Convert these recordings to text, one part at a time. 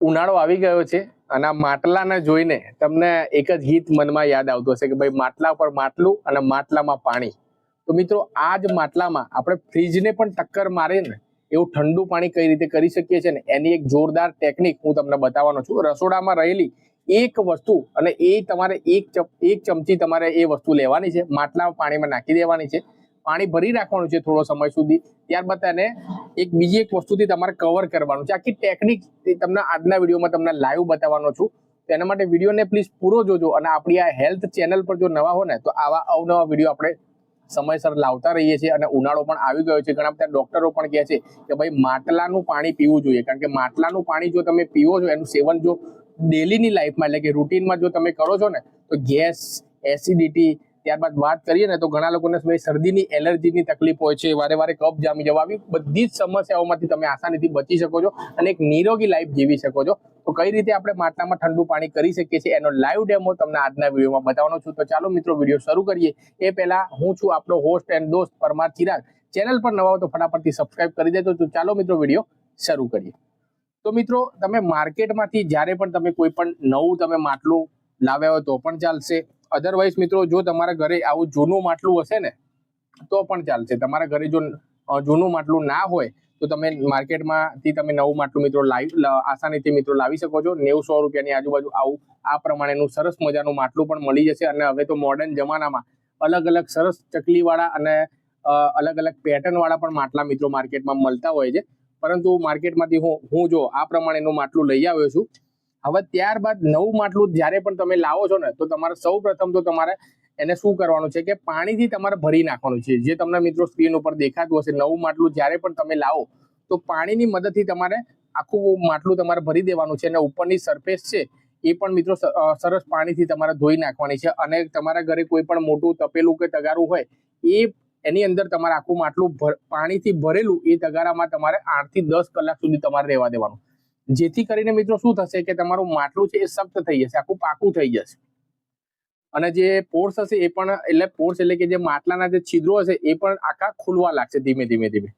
ઉનાળો આવી ગયો છે અને માટલાને જોઈને તમને એક જ ગીત મનમાં યાદ આવતું હશે કે ભાઈ માટલા પર માટલું અને માટલામાં પાણી. તો મિત્રો, આ જ માટલામાં આપણે ફ્રીજને પણ ટક્કર મારીને એવું ઠંડુ પાણી કઈ રીતે કરી શકીએ છીએ ને એની એક જોરદાર ટેકનિક હું તમને બતાવવાનો છું. રસોડામાં રહેલી એક વસ્તુ અને એ તમારે એક એક ચમચી તમારે એ વસ્તુ લેવાની છે. માટલા પાણીમાં નાખી દેવાની છે. પાણી ભરી રાખવાનું છે થોડો સમય સુધી. ત્યારબાદ તેને એક બીજી એક વસ્તુથી તમારે કવર કરવાનું છે. આખી ટેકનિક તમને આજના વિડીયોમાં તમને લાઈવ બતાવવાનો છું. તેના માટે વિડીયોને પ્લીઝ પૂરો જોજો અને આપણી આ હેલ્થ ચેનલ પર જો નવા હો ને, તો આવા અવનવા વીડિયો આપણે સમયસર લાવતા રહીએ છીએ અને ઉનાળો પણ આવી ગયો છે. ઘણા બધા ડોક્ટરો પણ કહે છે કે ભાઈ માટલાનું પાણી પીવું જોઈએ. કારણ કે માટલાનું પાણી જો તમે પીવો છો, એનું સેવન જો ડેલીની લાઈફમાં એટલે કે રૂટીનમાં જો તમે કરો છો ને, તો ગેસ એસિડિટી ત્યારબાદ વાત કરીએ ને તો ઘણા લોકોને ભાઈ શરદીની એલર્જીની તકલીફ હોય છે, વારે વારે કફ જામી જવા આવી, બધી જ સમસ્યાઓમાંથી તમે આસાનીથી બચી શકો છો અને એક નિરોગી લાઈફ જીવી શકો છો. તો કઈ રીતે આપણે માટલામાં ઠંડુ પાણી કરી શકીએ છીએ એનો લાઈવ ડેમો તમને આજના વિડીયોમાં બતાવવાનો છું. તો ચાલો મિત્રો, વીડિયો શરૂ કરીએ. એ પહેલા હું છું આપણો હોસ્ટ એન્ડ દોસ્ત પરમાર ચિરાગ. ચેનલ પર નવા હો તો ફટાફટથી સબસ્ક્રાઇબ કરી દેજો. તો ચાલો મિત્રો, વીડિયો શરૂ કરીએ. તો મિત્રો, તમે માર્કેટમાંથી જ્યારે પણ તમે કોઈ પણ નવું તમે માટલું લાવ્યા હોય તો પણ ચાલશે. અધરવાઇઝ મિત્રો જો તમારા ઘરે આવું જૂનું માટલું હશે ને, તો પણ ચાલશે. તમારા ઘરે જો જૂનું માટલું ના હોય, તો તમે માર્કેટમાંથી તમે નવું માટલું મિત્રો લાવી આસાનીથી મિત્રો લાવી શકો છો. નેવું સો રૂપિયાની આજુબાજુ આવું, આ પ્રમાણેનું સરસ મજાનું માટલું પણ મળી જશે. અને હવે તો મોડર્ન જમાનામાં અલગ અલગ સરસ ચકલીવાળા અને અલગ અલગ પેટર્નવાળા પણ માટલા મિત્રો માર્કેટમાં મળતા હોય છે. પરંતુ માર્કેટમાંથી હું હું જો આ પ્રમાણેનું માટલું લઈ આવ્યો છું હવે ત્યારબાદ નવું માટલું જ્યારે પણ તમે લાવો છો ને, તો તમારે સૌ પ્રથમ તો તમારે એને શું કરવાનું છે કે પાણીથી તમારે ભરી નાખવાનું છે. જે તમને મિત્રો સ્ક્રીન ઉપર દેખાતું હશે, નવું માટલું જ્યારે પણ તમે લાવો, તો પાણીની મદદથી તમારે આખું માટલું તમારે ભરી દેવાનું છે અને ઉપરની સરફેસ છે, એ પણ મિત્રો સરસ પાણીથી તમારે ધોઈ નાખવાની છે અને તમારા ઘરે કોઈ પણ મોટું તપેલું કે તગારું હોય, એ એની અંદર તમારે આખું માટલું પાણીથી ભરેલું એ તગારામાં તમારે આઠથી દસ કલાક સુધી તમારે રહેવા દેવાનું. જેથી કરીને મિત્રો શું થશે કે તમારું માટલું છે એ સખ્ત થઈ જશે, આખું પાકું થઈ જશે. અને જે પોર્સ હશે એ પણ, એટલે પોર્સ એટલે કે જે માટલાના જે છિદ્રો હશે એ પણ આખા ખુલવા લાગશે ધીમે ધીમે ધીમે.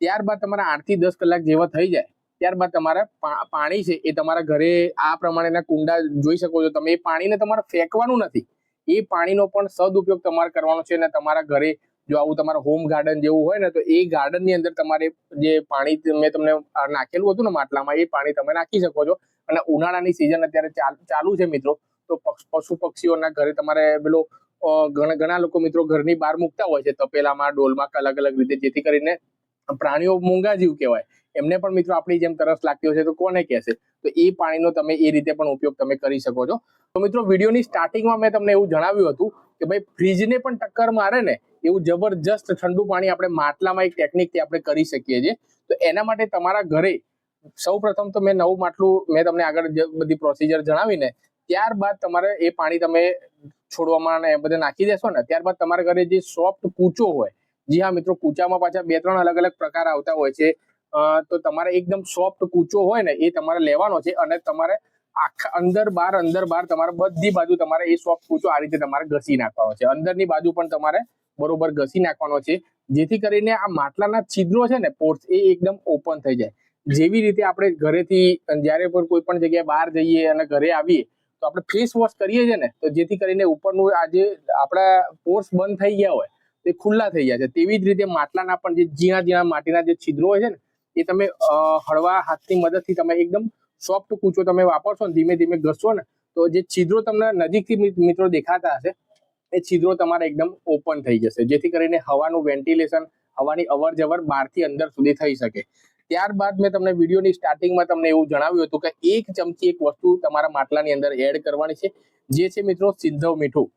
ત્યારબાદ તમારા આઠથી દસ કલાક જેવા થઈ જાય, ત્યારબાદ તમારા પાણી છે એ તમારા ઘરે આ પ્રમાણેના કુંડા જોઈ શકો છો તમે. એ પાણીને તમારે ફેંકવાનું નથી. એ પાણીનો પણ સદુપયોગ તમારે કરવાનો છે અને તમારા ઘરે જો આવું તમારા હોમ ગાર્ડન જેવું હોય ને, તો એ ગાર્ડનની અંદર તમારે જે પાણી મેં તમને નાખેલું હતું ને માટલામાં, એ પાણી તમે નાખી શકો છો. અને ઉનાળાની સિઝન અત્યારે ચાલ- છે મિત્રો, તો પશુ પક્ષીઓના ઘરે તમારે પેલો ઘણા ઘણા લોકો મિત્રો ઘરની બહાર મૂકતા હોય છે, તપેલામાં, ડોલમાં અલગ અલગ રીતે, જેથી કરીને પ્રાણીઓ મૂંગા જીવ કહેવાય. એમને પણ મિત્રો આપણી જેમ તરસ લાગતી હોય છે, તો કોને કહેશે? તો એ પાણીનો તમે એ રીતે પણ ઉપયોગ તમે કરી શકો છો. તો મિત્રો વિડીયોની સ્ટાર્ટિંગમાં મેં તમને એવું જણાવ્યું હતું કે ભાઈ ફ્રીજને પણ ટક્કર મારે ને એવું જબરજસ્ત ઠંડુ પાણી આપણે માટલામાં એક ટેકનિકથી આપણે કરી શકીએ છીએ. તો એના માટે તમારા ઘરે સૌ પ્રથમ તો મેં નવું માટલું મેં તમને આગળ બધી પ્રોસિજર જણાવીને ત્યારબાદ તમારે એ પાણી તમે છોડવામાં એ બધે નાખી દેશો ને, ત્યારબાદ તમારા ઘરે જે સોફ્ટ કૂચો હોય, જી હા મિત્રો, કૂચામાં પાછા બે ત્રણ અલગ અલગ પ્રકાર આવતા હોય છે તો તમારે એકદમ સોફ્ટ કૂચો હોય ને એ તમારે લેવાનો છે અને તમારે આખા અંદર બાર અંદર બાર તમારે બધી બાજુ તમારે એ સોફ્ટ કૂચો આ રીતે તમારે ઘસી નાખવાનો છે. અંદરની બાજુ પણ તમારે બરોબર ઘસી નાખવાનો છે. જેથી કરીને આ માટલાના છિદ્રો છે ને, પોર્સ એ એકદમ ઓપન થઈ જાય. જેવી રીતે આપણે ઘરેથી જ્યારે પણ કોઈ પણ જગ્યાએ બહાર જઈએ અને ઘરે આવીએ, તો આપણે ફેસ વોશ કરીએ છીએ ને, તો જેથી કરીને ઉપરનું આ જે આપણા પોર્સ બંધ થઈ ગયા હોય, તે ખુલ્લા થઈ જાય છે. તેવી જ રીતે માટલાના પણ જે ઝીણા ઝીણા માટીના જે છિદ્રો હોય છે ને, એ તમે હળવા હાથની મદદથી તમે એકદમ સોફ્ટ કૂચો તમે વાપરશો ને, ધીમે ધીમે ઘસશો ને, તો જે છિદ્રો તમને નજીકથી મિત્રો દેખાતા હશે એ છિદ્રો તમારે એકદમ ઓપન થઈ જશે. જેથી કરીને હવાનું વેન્ટિલેશન હવાની અવર જવર બહારથી અંદર સુધી થઈ શકે. ત્યારબાદ મેં તમને વિડીયોની સ્ટાર્ટિંગમાં તમને એવું જણાવ્યું હતું કે એક ચમચી એક વસ્તુ તમારા માટલાની અંદર એડ કરવાની છે, જે છે મિત્રો સિંધવ મીઠું.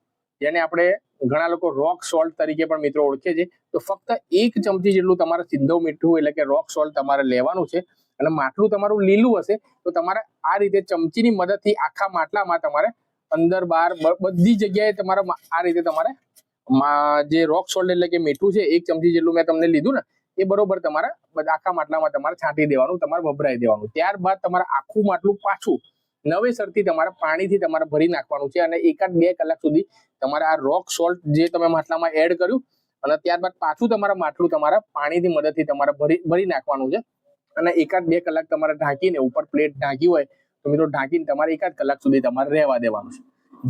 જેને આપણે ઘણા લોકો રોક સોલ્ટ તરીકે પણ મિત્રો ઓળખે છે. તો ફક્ત એક ચમચી જેટલું તમારે સિંધવ મીઠું એટલે કે રોક સોલ્ટ તમારે લેવાનું છે અને માટલું તમારું લીલું હશે, તો તમારે આ રીતે ચમચીની મદદથી આખા માટલામાં તમારે અંદર બહાર બધી જગ્યાએ તમારે આ રીતે તમારે જે રોક સોલ્ટ એટલે કે મીઠું છે, એક ચમચી જેટલું મેં તમને લીધું ને, એ બરોબર તમારે આખા માટલામાં તમારે છાંટી દેવાનું, તમારે વભરાઈ દેવાનું. ત્યારબાદ તમારે આખું માટલું પાછું નવેસરથી તમારે પાણીથી તમારે ભરી નાખવાનું છે અને એકાદ બે કલાક સુધી તમારે આ રોક સોલ્ટ જે તમે માટલામાં એડ કર્યું અને ત્યારબાદ પાછું તમારા માટલું તમારા પાણીની મદદથી તમારે ભરી ભરી નાખવાનું છે. અને એકાદ બે કલાક તમારે ઢાંકીને ઉપર પ્લેટ ઢાંકી હોય તો મિત્રો ઢાંકીને તમારે એકાદ કલાક સુધી તમારે રહેવા દેવાનું છે.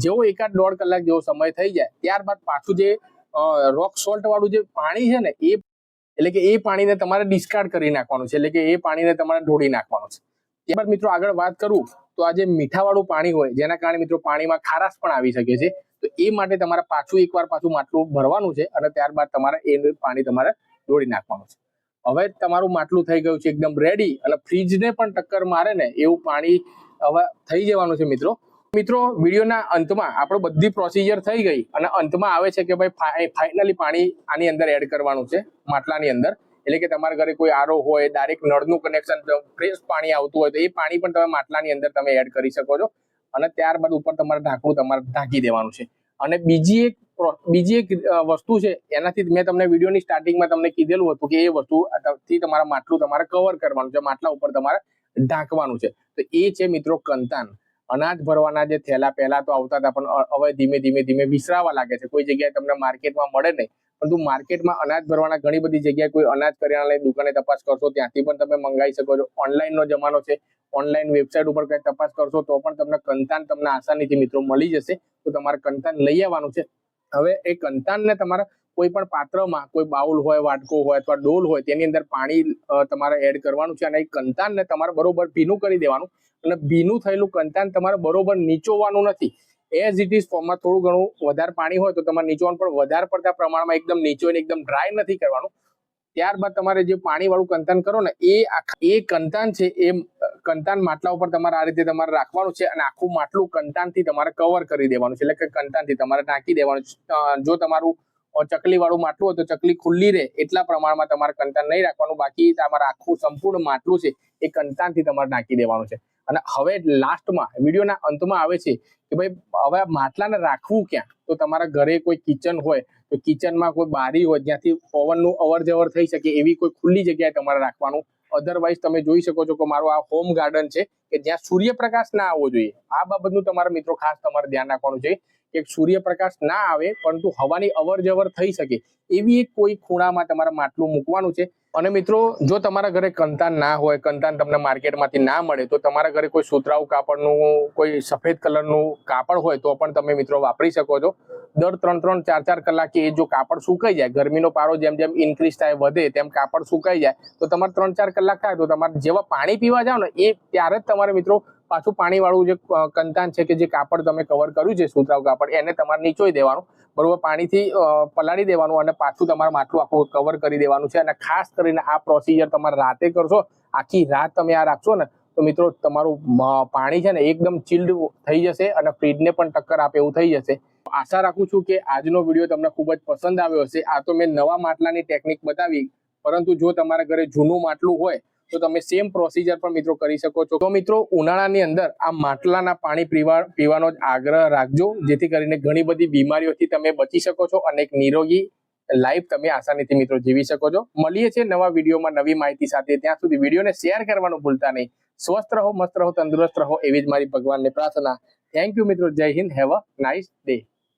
જેવો એકાદ દોઢ કલાક જેવો સમય થઈ જાય, ત્યારબાદ પાછું જે રોક સોલ્ટ વાળું જે પાણી છે ને, એ એટલે કે એ પાણીને તમારે ડિસ્કાર્ડ કરી નાખવાનું છે, એટલે કે એ પાણીને તમારે ઢોળી નાખવાનું છે. ત્યારબાદ મિત્રો આગળ વાત કરું, તો આ જે મીઠાવાળું પાણી હોય, જેના કારણે મિત્રો પાણીમાં ખારાશ પણ આવી શકે છે, તો એ માટે તમારે પાછું એકવાર પાછું માટલું ભરવાનું છે અને ત્યારબાદ તમારે એ પાણી તમારે ઢોળી નાખવાનું છે. હવે તમારું માટલું થઈ ગયું છે એકદમ રેડી અને ફ્રીજને પણ ટક્કર મારે ને એવું પાણી હવે થઈ જવાનું છે મિત્રો. મિત્રો, વિડીયોના અંતમાં આપણો બધી પ્રોસિજર થઈ ગઈ અને અંતમાં આવે છે કે ભાઈ ફાઇનલી પાણી આની અંદર એડ કરવાનું છે, માટલાની અંદર. એટલે કે તમારા ઘરે કોઈ આરો હોય ડાયરેક્ટ નળનું કનેક્શન ફ્રેશ પાણી આવતું હોય તો એ પાણી પણ તમે માટલાની અંદર તમે એડ કરી શકો છો. અને ત્યારબાદ ઉપર તમારે ઢાંકણું તમારે ઢાંકી દેવાનું છે. અને બીજી એક બીજી એક વસ્તુ છે, એનાથી મેં તમને વિડીયોની સ્ટાર્ટિંગમાં તમને કીધેલું હતું કે એ વસ્તુ તમારા માટલું તમારે કવર કરવાનું છે, માટલા ઉપર તમારે ઢાંકવાનું છે. તો એ છે મિત્રો કંતાન. અનાજ ભરવાના જે થેલા પહેલા તો આવતા હતા, પણ હવે ધીમે ધીમે ધીમે વિસરાવા લાગે છે. કોઈ જગ્યાએ તમને માર્કેટમાં મળે નહીં. પરંતુ માર્કેટમાં અનાજ ભરવાના ઘણી બધી જગ્યાએ કોઈ અનાજ કરિયાણાની દુકાને તપાસ કરશો, ત્યાંથી પણ તમે મંગાવી શકો છો. ઓનલાઈનનો જમાનો છે. ઓનલાઈન વેબસાઇટ ઉપર કઈ તપાસ કરશો, તો પણ તમને કંતાન તમને આસાનીથી મિત્રો મળી જશે. તો તમારે કંતાન લઈ આવવાનું છે. હવે એ કંતાનને તમારે કોઈ પણ પાત્રમાં કોઈ બાઉલ હોય, વાટકો હોય અથવા ડોલ હોય, તેની અંદર પાણી તમારે એડ કરવાનું છે અને એ કંતાનને તમારે બરોબર ભીનું કરી દેવાનું. અને ભીનું થયેલું કંતાન તમારે બરોબર નીચોવાનું નથી. એઝ ઇટ ઇઝ ફોર્મમાં થોડું ઘણું વધારે પાણી હોય તો તમારે નીચોવાનું, પણ વધારે પડતા પ્રમાણમાં એકદમ નીચોઈને એકદમ ડ્રાય નથી કરવાનું. ત્યારબાદ તમારે જે પાણીવાળું કંતાન કરો ને, એ એ કંતાન છે, એ કંતાન માટલા ઉપર તમારે આ રીતે તમારે રાખવાનું છે અને આખું માટલું કંતાનથી તમારે કવર કરી દેવાનું છે. એટલે કે કંતાનથી તમારે ઢાંકી દેવાનું છે. જો તમારું ચકલી વાળું માટલું હોય તો ચકલી ખુલ્લી રહે, એટલા પ્રમાણમાં તમારે કંતાન નહીં રાખવાનું. બાકી તમારે આખું સંપૂર્ણ માટલું છે, એ કંતાનથી તમારે નાખી દેવાનું છે. અને હવે લાસ્ટમાં વિડીયોના અંતમાં આવે છે કે ભાઈ, હવે માટલાને રાખવું ક્યાં? તો તમારા ઘરે કોઈ કિચન હોય, તો કિચનમાં કોઈ બારી હોય, જ્યાંથી પવનનું અવર થઈ શકે, એવી કોઈ ખુલ્લી જગ્યાએ તમારે રાખવાનું. અધરવાઇઝ તમે જોઈ શકો છો કે મારું આ હોમ ગાર્ડન છે, કે જ્યાં સૂર્યપ્રકાશ ના આવવો જોઈએ. આ બાબતનું તમારા મિત્રો ખાસ તમારે ધ્યાન રાખવાનું છે. કે સૂર્યપ્રકાશ ના આવે, પરંતુ હવાની અવર જવર થઈ શકે, એવી એક કોઈ ખૂણામાં તમારે માટલું મૂકવાનું છે. અને મિત્રો, જો તમારા ઘરે કંતાન ના હોય, કંતાન તમને માર્કેટમાંથી ના મળે, તો તમારા ઘરે કોઈ સુતરાઉ કાપડનું, કોઈ સફેદ કલરનું કાપડ હોય, તો પણ તમે મિત્રો વાપરી શકો છો. દર ત્રણ ત્રણ, ચાર ચાર કલાકે એ જો કાપડ સુકાઈ જાય, ગરમીનો પારો જેમ જેમ ઇન્ક્રીઝ થાય, વધે, તેમ કાપડ સુકાઈ જાય, તો તમારે ત્રણ, ચાર કલાક થાય, તો તમારે જેવા પાણી પીવા જાવ ને, એ ત્યારે જ તમારે મિત્રો પાછું પાણી વાળું જે કંતાન છે કે જે કાપડ તમે કવર કર્યું છે, સુતરાઉ કાપડ, એને તમારે નીચોઈ દેવાનું. બરોબર, પાણીથી પલાળી દેવાનું અને પાછું તમારે માટલું આખું કવર કરી દેવાનું છે. અને ખાસ કરીને આ પ્રોસિજર તમારે રાતે કરશો, આખી રાત તમે આ રાખશો ને, તો મિત્રો તમારું પાણી છે ને એકદમ ચિલ્ડ થઈ જશે અને ફ્રીજને પણ ટક્કર આપે એવું થઈ જશે. આશા રાખું છું કે આજનો વીડિયો તમને ખૂબ જ પસંદ આવ્યો હશે. આ તો મેં નવા માટલાની ટેકનિક બતાવી, પરંતુ જો તમારા ઘરે જૂનું માટલું હોય તો તમે સેમ પ્રોસિજર પણ મિત્રો કરી શકો છો. તો મિત્રો, ઉનાળાની અંદર આ માટલાના પાણી પીવા પીવાનો જ આગ્રહ રાખજો. જેથી કરીને ઘણી બધી બીમારીઓથી તમે બચી શકો છો અને એક નિરોગી લાઈફ તમે આસાનીથી મિત્રો જીવી શકો છો. મળીએ છીએ નવા વિડીયોમાં નવી માહિતી સાથે. ત્યાં સુધી વિડીયોને શેર કરવાનું ભૂલતા નહીં. સ્વસ્થ રહો, મસ્ત રહો, તંદુરસ્ત રહો એવી જ મારી ભગવાનને પ્રાર્થના. થેન્ક યુ મિત્રો. Jai Hind. Have a nice day